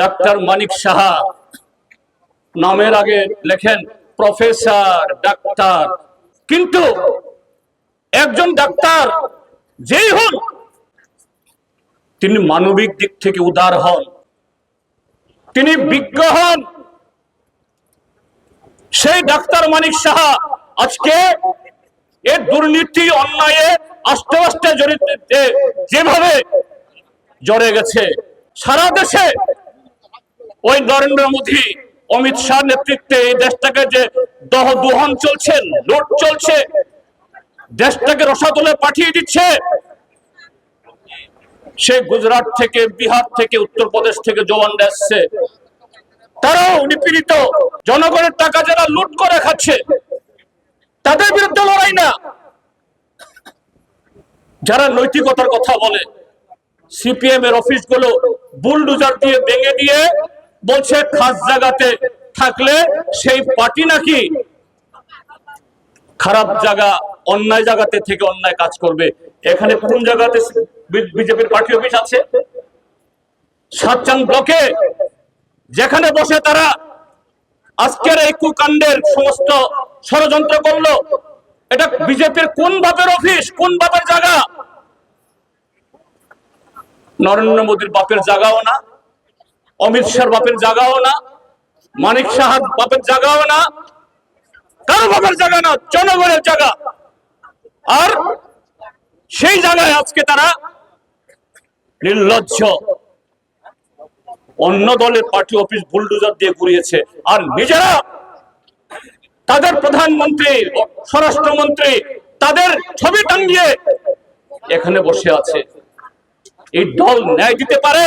Doctor Manik Saha নামের আগে লেখেন, প্রফেসর, ডাক্তার। কিন্তু একজন ডাক্তার যেই হন তিনি মানবিক দিক থেকে উদার হন। তিনি বিজ্ঞ হন। সেই ডাক্তার মানিক সাহা আজকে এর দুর্নীতি, অন্যায়ে আস্তে আস্তে জড়িত যেভাবে জড়ে গেছে, সারা দেশে ওই নরেন্দ্র মোদী, অমিত শাহ নেতৃত্বে এই দেশটাকে যে দহ দুহন চলছে, লুট চলছে, দেশটাকে রসাতলে পাঠিয়ে দিচ্ছে, সে গুজরাট থেকে, বিহার থেকে, উত্তরপ্রদেশ থেকে জওয়ানরা এসছে। তারাও নিপীড়িত, জনগণের টাকা যারা লুট করে খাচ্ছে, তাদের বিরুদ্ধে লড়াই না। যারা নৈতিকতার কথা বলে সিপিএম এর অফিসগুলো বুলডুজার দিয়ে ভেঙে দিয়ে বলছে, খাস জায়গাতে থাকলে সেই পার্টি নাকি খারাপ জায়গা, অন্যায় জায়গাতে থেকে অন্যায় কাজ করবে। এখানে কোন জায়গাতে বিজেপির পার্টি অফিস আছে? সাতচান ব্লকে, যেখানে বসে তারা আজকের এই কুকাণ্ডের সমস্ত ষড়যন্ত্র করল। এটা বিজেপির কোন বাপের অফিস, কোন বাপের জায়গা? নরেন্দ্র মোদীর বাপের জায়গাও না। অমিত শাহর বাপের জাগাও না, মানিক সাহার বাপের জাগাও না, কারও বাপের জায়গা না, জনগণের জায়গা আর সেই জায়গায় আজকে তারা নির্লজ্জ। অন্য দলের পার্টি অফিস বুলডোজার দিয়ে ঘুরিয়েছে। আর নিজেরা তাদের প্রধানমন্ত্রী, স্বরাষ্ট্রমন্ত্রী তাদের ছবি টাঙ্গিয়ে এখানে বসে আছে। এই দল ন্যায় দিতে পারে